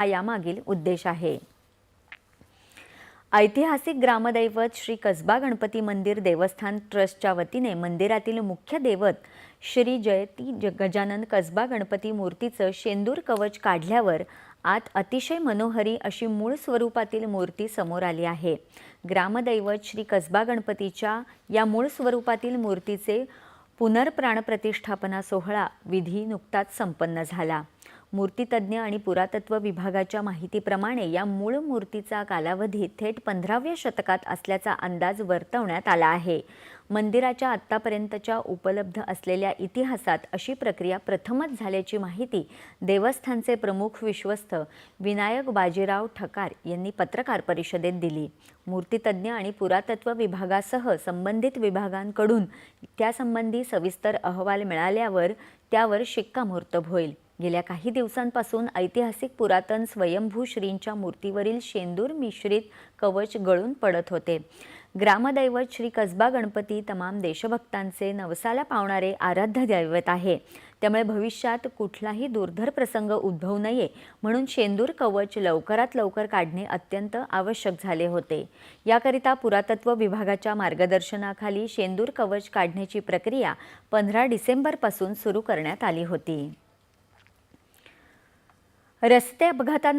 हा यामागील उद्देश आहे. ऐतिहासिक ग्रामदैवत श्री कसबा गणपती मंदिर देवस्थान ट्रस्टच्या वतीने मंदिरातील मुख्य दैवत श्री जयती गजानन कसबा गणपती मूर्तीचं शेंदूर कवच काढल्यावर आत अतिशय मनोहरी अशी मूळ स्वरूपातील मूर्ती समोर आली आहे. ग्रामदैवत श्री कसबा गणपतीच्या या मूळ स्वरूपातील मूर्तीचे पुनर्प्राणप्रतिष्ठापना सोहळा विधी नुकताच संपन्न झाला. मूर्तीतज्ञ आणि पुरातत्व विभागाच्या माहितीप्रमाणे या मूळ मूर्तीचा कालावधी थेट पंधराव्या शतकात असल्याचा अंदाज वर्तवण्यात आला आहे. मंदिराच्या आत्तापर्यंतच्या उपलब्ध असलेल्या इतिहासात अशी प्रक्रिया प्रथमच झाल्याची माहिती देवस्थानचे प्रमुख विश्वस्त विनायक बाजीराव ठकार यांनी पत्रकार परिषदेत दिली. मूर्तीतज्ञ आणि पुरातत्व विभागासह संबंधित विभागांकडून त्यासंबंधी सविस्तर अहवाल मिळाल्यावर त्यावर शिक्कामोर्तब होईल. गेल्या काही दिवसांपासून ऐतिहासिक पुरातन स्वयंभू श्रींच्या मूर्तीवरील शेंदूर मिश्रित कवच गळून पडत होते. ग्रामदैवत श्री कसबा गणपती तमाम देशभक्तांचे नवसाला पावणारे आराध्य दैवत आहे. त्यामुळे भविष्यात कुठलाही दुर्धर प्रसंग उद्भवू नये म्हणून शेंदूर कवच लवकरात लवकर काढणे अत्यंत आवश्यक झाले होते. याकरिता पुरातत्व विभागाच्या मार्गदर्शनाखाली शेंदूर कवच काढण्याची प्रक्रिया पंधरा डिसेंबरपासून सुरू करण्यात आली होती. रस्ते अपघातांना